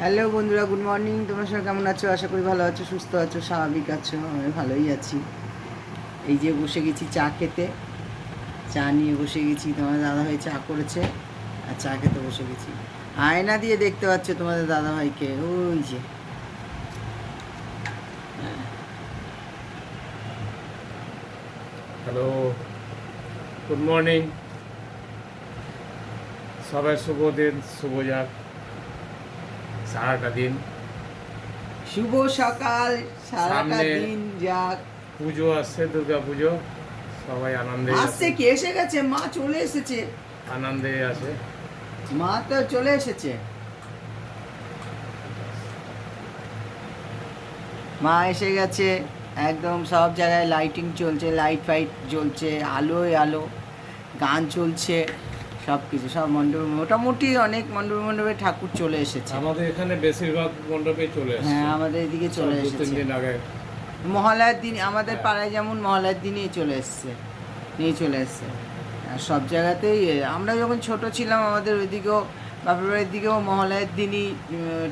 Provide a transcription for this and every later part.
Hello বন্ধুরা, good morning. তোমরা সবাই কেমন আছো? আশা করি ভালো আছো, সুস্থ আছো, স্বাভাবিক আছো, আমি ভালোই আছি। এই যে বসে গেছি চা খেতে। চা নিয়ে বসে গেছি, তোমার দাদা ভাই চা করেছে, আর চা খেতে বসে গেছি। আয়না দিয়ে দেখতে পাচ্ছ তোমাদের দাদা ভাইকে, ওই যে। Hello, good morning. সবাই শুভ দিন, শুভ যাক সারাটা দিন। শুভ সকাল সারাটা সামনে- দিন যাক। পুজো আসছে দুর্গা পুজো সবাই আনন্দে আসছে কি? এসে গেছে? মা চলে এসেছে। আনন্দে আছে। মা তো চলে এসেছে। মা এসে গেছে। একদম সব জায়গায় লাইটিং চলছে লাইট ফাইট জ্বলছে আলোয় আলো। গান চলছে। সব কিছু সব মণ্ডপে মোটামুটি অনেক মণ্ডপে মণ্ডপে ঠাকুর চলে এসেছে। আমাদের এখানে বেশিরভাগ মণ্ডপে চলে আসছে হ্যাঁ আমাদের এদিকে চলে এসেছে। দিন আগে। মহালয়ার দিন আমাদের হ্যাঁ। পাড়ায় যেমন মহালয়ার দিনই চলে এসছে নিয়ে চলে এসছে। আর সব জায়গাতেই আমরা যখন ছোট ছিলাম আমাদের ওইদিকেও বাপের বাড়ির দিকেও মহালয়ার দিনই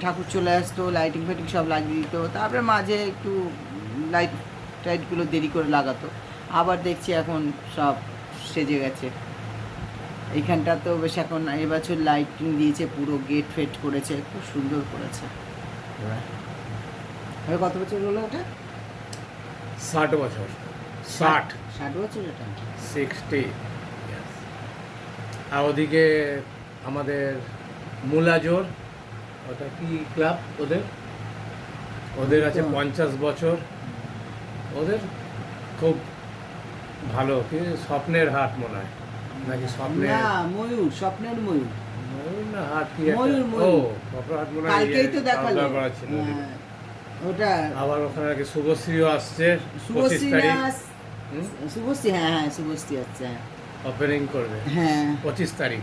ঠাকুর চলে আসতো লাইটিং ফাইটিং সব লাগিয়ে দিত। তারপরে মাঝে একটু লাইট টাইটগুলো দেরি করে লাগাতো। আবার দেখছি এখন সব সেজে গেছে। এইখানটা তো বেশ এখন এবছর লাইটিং দিয়েছে পুরো গেট ফেট করেছে খুব সুন্দর করেছে। এবার কত বছর হলো ওটা ষাট বছর। ষাট। ষাট বছর এটা? সিক্সটি আর ওদিকে আমাদের মুলাজোর ওটা কি ক্লাব ওদের? ওদের আছে পঞ্চাশ বছর। ওদের খুব ভালো কি স্বপ্নের হাট মনে হয়। নাকি স্বপ্নের? না ময়ূর স্বপ্নের ময়ূর। ময়ূর না হাট কি ময়ূর, ময়ূর। হাট মনে কালকেই তো দেখাল। হ্যাঁ, ওটা আবার ওখানে নাকি শুভশ্রীও আসছে শুভশ্রী শুভশ্রী হ্যাঁ হ্যাঁ শুভশ্রী ওপেনিং করবে। হ্যাঁ। পঁচিশ তারিখ।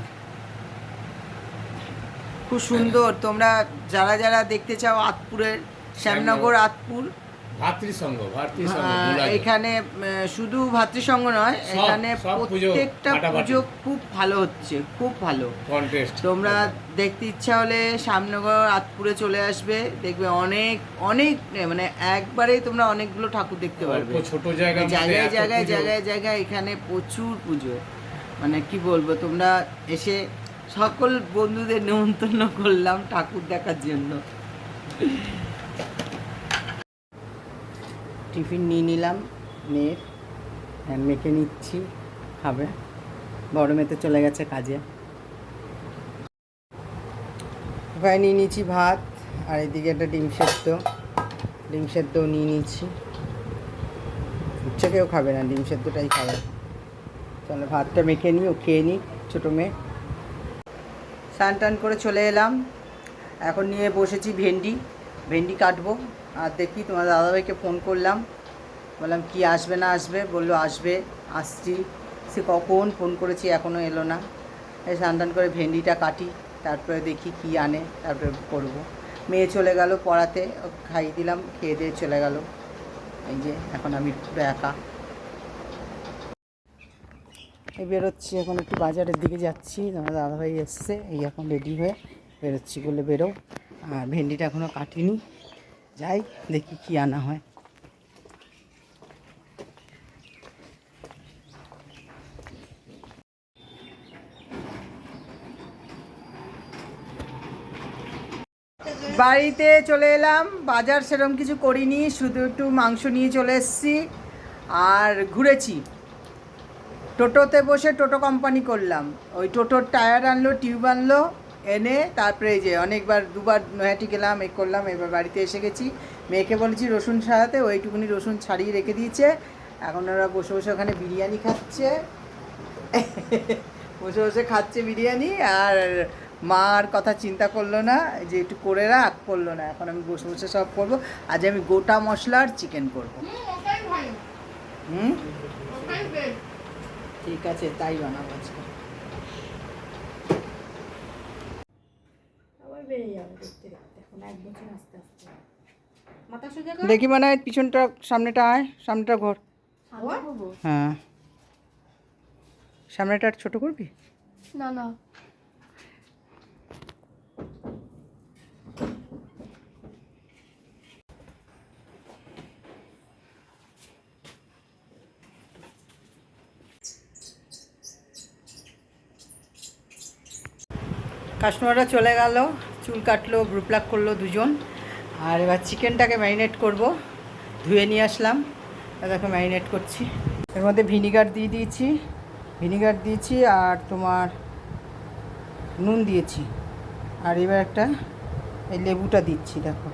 খুব সুন্দর তোমরা যারা যারা দেখতে চাও আতপুরের শ্যামনগর আতপুর ভাতৃসংঘ ভাতৃসংঘ এখানে শুধু ভাতৃসংঘ নয় এখানে প্রত্যেকটা পুজো খুব ভালো হচ্ছে খুব ভালো। তোমরা দেখতে ইচ্ছা হলে শ্যামনগর আতপুরে চলে আসবে দেখবে অনেক অনেক মানে একবারেই তোমরা অনেকগুলো ঠাকুর দেখতে পারবে। ছোট জায়গার মধ্যে জায়গায় জায়গায় জায়গায় জায়গায় এখানে প্রচুর পুজো। মানে কি বলব তোমরা এসে সকল বন্ধুদের নেমন্তন্ন করলাম ঠাকুর দেখার জন্য। টিফিন নিয়ে নিলাম মেয়ের। হ্যাঁ, মেখে নিচ্ছি খাবে। বড় মেয়ে তো চলে গেছে কাজে। ওখানে নিয়ে নিচ্ছি ভাত আর এদিকে একটা ডিম সেদ্ধ। ডিম সেদ্ধও নিয়ে নিচ্ছি। উচ্ছে কেউ খাবে না ডিম সেদ্ধটাই খাবে। তাহলে ভাতটা মেখে নিই ও খেয়ে নিই ছোটো মেয়ে। স্নান টান করে চলে এলাম। এখন নিয়ে বসেছি ভেন্ডি ভেন্ডি কাটবো। আর দেখি তোমার দাদাভাইকে ফোন করলাম। বললাম, কি আসবে না আসবে? বলল, আসবে, আসছি। সে কখন ফোন করেছি এখনও এলো না। এই স্নান করে ভেন্ডিটা কাটি, তারপরে দেখি কি আনে, তারপরে করব। মেয়ে চলে গেল পড়াতে খাইয়ে দিলাম, খেয়ে দিয়ে চলে গেল। এই যে, এখন আমি পুরো একা। এই বেরোচ্ছি, এখন একটু বাজারের দিকে যাচ্ছি। আমার দাদাভাই এসছে, এই এখন রেডি হয়ে বেরোচ্ছি বলে বেরো। আর ভেন্ডিটা এখনও কাটিনি। যাই, দেখি কি আনা হয়। বাড়িতে চলে এলাম, বাজার সেরকম কিছু করিনি, শুধু একটু মাংস নিয়ে চলে এসেছি আর ঘুরেছি। টোটোতে বসে টোটো কোম্পানি করলাম। ওই টোটোর টায়ার আনলো, টিউব আনলো এনে তারপরে যে অনেকবার দুবার নৈহাটি গেলাম এ করলাম এবার বাড়িতে এসে গেছি। মেয়েকে বলেছি রসুন ছাড়াতে ওইটুকুনি রসুন ছাড়িয়ে রেখে দিয়েছে। এখন ওরা বসে বসে ওখানে বিরিয়ানি খাচ্ছে। বসে বসে খাচ্ছে বিরিয়ানি আর মার কথা চিন্তা করল না যে একটু করে রাখ করল না। এখন আমি বসে বসে সব করব। আজ আমি গোটা মশলার চিকেন করব। হুম ঠিক আছে তাই বানাবো আজকে। দেখি মানে পিছনটা সামনেটা আয় সামনেটা ঘর। হ্যাঁ। সামনেটা আর ছোট করবি? না না। কাস্টমাররা চলে গেল। চুল কাটলো গ্রুপলাক করল দুজন। আর এবার চিকেনটাকে ম্যারিনেট করব। ধুয়ে নিয়ে আসলাম। তাকে ম্যারিনেট করছি। এর মধ্যে ভিনিগার দিয়ে দিয়েছি। ভিনিগার দিয়েছি আর তোমার নুন দিয়েছি। আর এবার একটা এই লেবুটা দিচ্ছি, দেখো।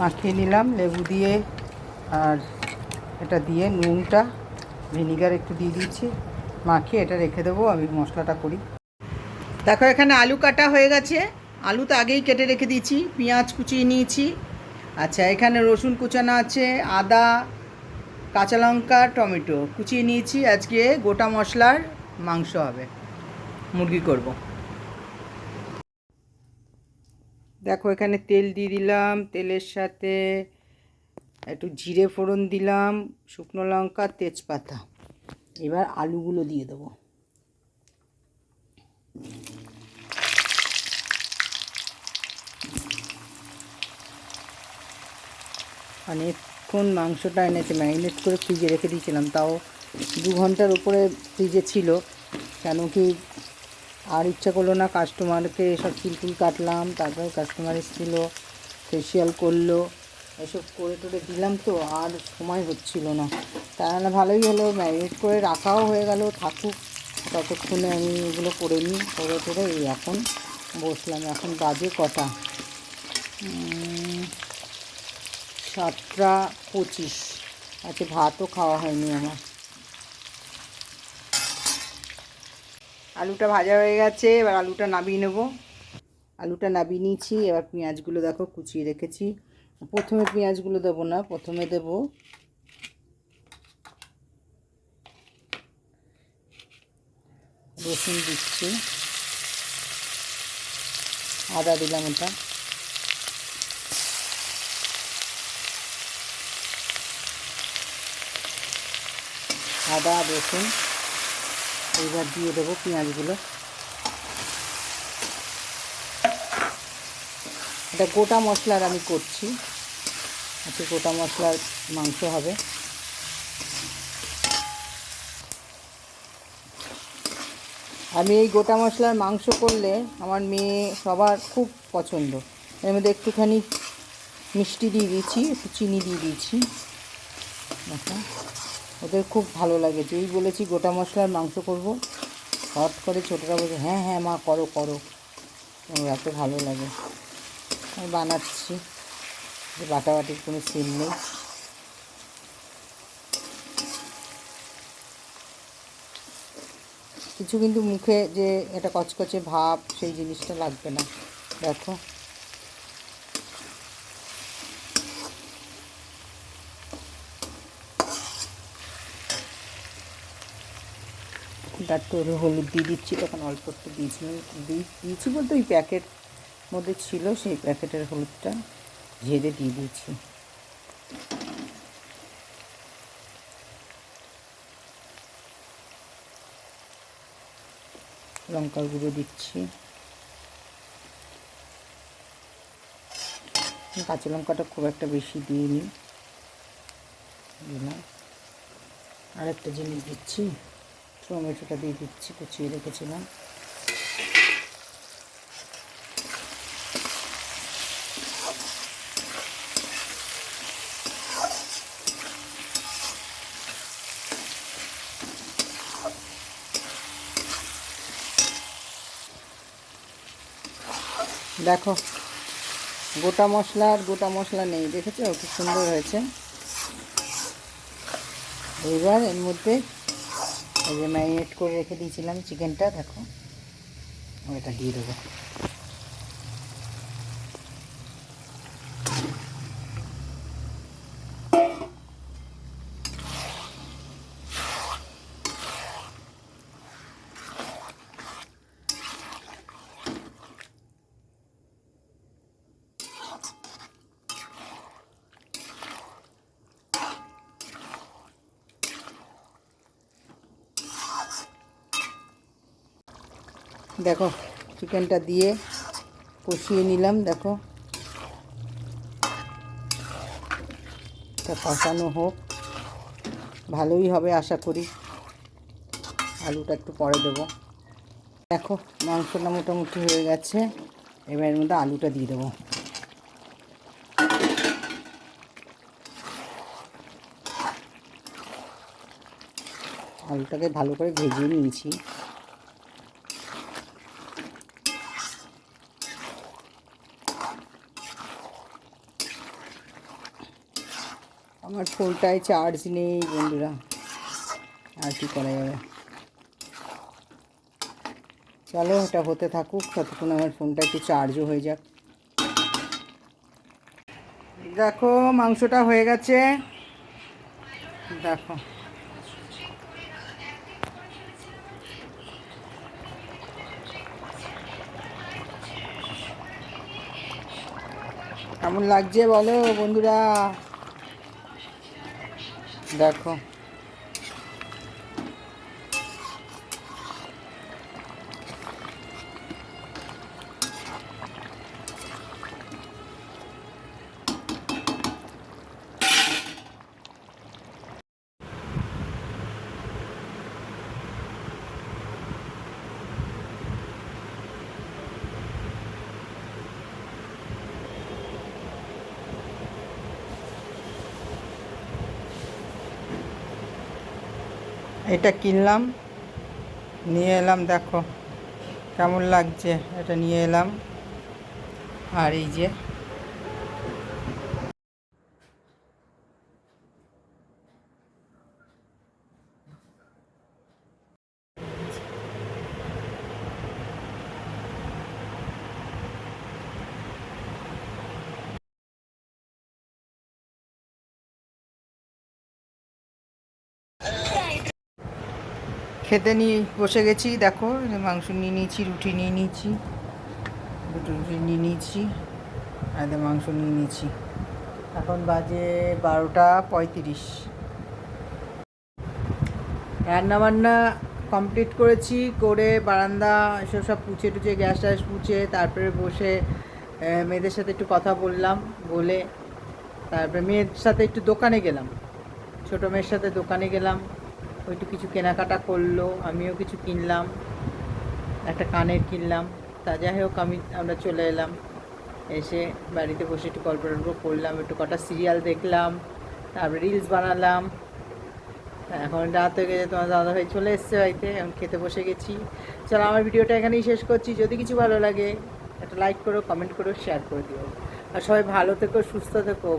মাখিয়ে নিলাম, লেবু দিয়ে আর এটা দিয়ে নুনটা, ভিনিগার একটু দিয়ে দিয়েছি মাখিয়ে এটা রেখে দেবো, আমি মশলাটা করি। দেখো, এখানে আলু কাটা হয়ে গেছে। আলু তো আগেই কেটে রেখে দিয়েছি, পেঁয়াজ কুচিয়ে নিয়েছি। আচ্ছা এখানে রসুন কুচানো আছে, আদা, কাঁচা লঙ্কা, টমেটো কুচিয়ে নিয়েছি। আজকে গোটা মশলার মাংস হবে। মুরগি করব। দেখো, এখানে তেল দিয়ে দিলাম। তেলের সাথে একটু জিরে ফোড়ন দিলাম, শুকনো লঙ্কা, তেজপাতা। এবার আলুগুলো দিয়ে দেবো। অনেকক্ষণ মাংসটা এনেছে, ম্যারিনেট করে ফ্রিজে রেখে দিয়েছিলাম, তাও দু ঘণ্টার উপরে ফ্রিজে ছিল। কেন কি আর ইচ্ছা করল না কাস্টমারকে সব চুলটুল কাটলাম, তারপরে কাস্টমার এসেছিল ফেসিয়াল করল, এসব করে টোরে দিলাম তো, আর সময় হচ্ছিল না। তাহলে ভালোই হলো ম্যারিনেট করে রাখাও হয়ে গেল, থাকুক, ততক্ষণে আমি এগুলো করে নিই, করে টোরে এই এখন বসলাম, এখন বাজে কটা? সাতটা পঁচিশ। আচ্ছা ভাতও খাওয়া হয়নি আমার। আলুটা ভাজা হয়ে গেছে, এবার আলুটা নামিয়ে নেব। আলুটা নামিয়ে নিয়েছি, এবার পেঁয়াজগুলো দেখো কুচিয়ে রেখেছি। প্রথমে পেঁয়াজগুলো দেবো না, প্রথমে দেব রসুন দিচ্ছি, আদা দিলাম ওটা। আদা, রসুন। এইবার দিয়ে দেবো পেঁয়াজগুলো। এটা গোটা মশলার আমি করছি। আজকে গোটা মশলার মাংস হবে। আমি এই গোটা মশলার মাংস করলে আমার মেয়ে সবার খুব পছন্দ। এর মধ্যে একটুখানি মিষ্টি দিয়ে দিয়েছি, একটু চিনি দিয়ে দিয়েছি। দেখো। ওদের খুব ভালো লাগে। যেই বলেছি গোটা মশলার মাংস করব, হট করে ছোটোরা বলছে হ্যাঁ হ্যাঁ মা, করো করো। ওর এত ভালো লাগে। আমি বানাচ্ছি। যে বাটাবাটির কোনো সিন নেই। কিছু কিন্তু মুখে যে এটা কচকচে ভাব, সেই জিনিসটা লাগবে না। দেখো। একটু হলুদ দিয়ে দিচ্ছি, তখন অল্প একটু দিয়েছিলাম দিয়ে- দিয়েছি বলতে ওই প্যাকেট মধ্যে ছিল, সেই প্যাকেটের হলুদটা ঝেড়ে দিয়ে দিয়েছি। লঙ্কার গুঁড়ো দিচ্ছি। কাঁচা লঙ্কাটা খুব একটা বেশি দিইনি। দিলাম। আর একটা জিনিস দিচ্ছি। টমেটোটা দিয়ে দিচ্ছি, কুচিয়ে রেখেছিলাম। দেখো, গোটা মশলা আর গোটা মশলা নেই, দেখেছ? খুব সুন্দর হয়েছে। এবার এর মধ্যে এই যে ম্যারিনেট করে রেখে দিয়েছিলাম চিকেনটা দেখো। এটা দিয়ে দেবো। দেখো চিকেনটা দিয়ে কষিয়ে নিলাম, দেখো। কষানো হোক। ভালোই হবে আশা করি। আলুটা একটু পরে দেবো। দেখো, মাংসটা মোটামুটি হয়ে গেছে। এবার মধ্যে আলুটা দিয়ে দেবো। আলুটাকে ভালো করে ভেজে নিয়েছি। আমার ফোনটায় চার্জ নেই, বন্ধুরা। আর কি করা যাবে? চলো, এটা হতে থাকুক, ততক্ষণ আমার ফোনটা একটু চার্জও হয়ে যাক। দেখো, মাংসটা হয়ে গেছে। দেখো। কেমন লাগছে বলো, বন্ধুরা? দেখো এটা কিনলাম নিয়ে এলাম দেখো কেমন লাগছে এটা নিয়ে এলাম। আর এই যে খেতে নিয়ে বসে গেছি, দেখো মাংস নিয়ে নিয়েছি, রুটি নিয়ে নিয়েছি, দুটো রুটি নিয়ে নিয়েছি, আর মাংস নিয়ে নিয়েছি। এখন বাজে বারোটা পঁয়ত্রিশ। রান্না বান্না কমপ্লিট করেছি, করে বারান্দা, এসব সব পুছে টুচে গ্যাস ট্যাস পুছে, তারপরে বসে মেয়েদের সাথে একটু কথা বললাম, বলে তারপরে মেয়ের সাথে একটু দোকানে গেলাম। ছোটো মেয়ের সাথে দোকানে গেলাম একটু কিছু কেনাকাটা করল, আমিও কিছু কিনলাম, একটা কানের কিনলাম। তা যাই হোক, আমি, আমরা চলে এলাম। এসে বাড়িতে বসে একটু গল্প টল্প করলাম, একটু কটা সিরিয়াল দেখলাম, তারপরে রিলস বানালাম। এখন রাত হয়ে গেছে, তোমার দাদাভাই চলে এসছে বাড়িতে, এখন খেতে বসে গেছি। চলো, আমার ভিডিওটা এখানেই শেষ করছি। যদি কিছু ভালো লাগে, একটা লাইক করো কমেন্ট করো শেয়ার করে দিও। আর সবাই ভালো থেকো, সুস্থ থেকো।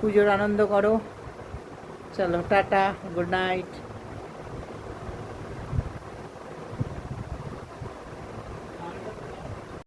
পুজোর আনন্দ করো। চলো টাটা গুড নাইট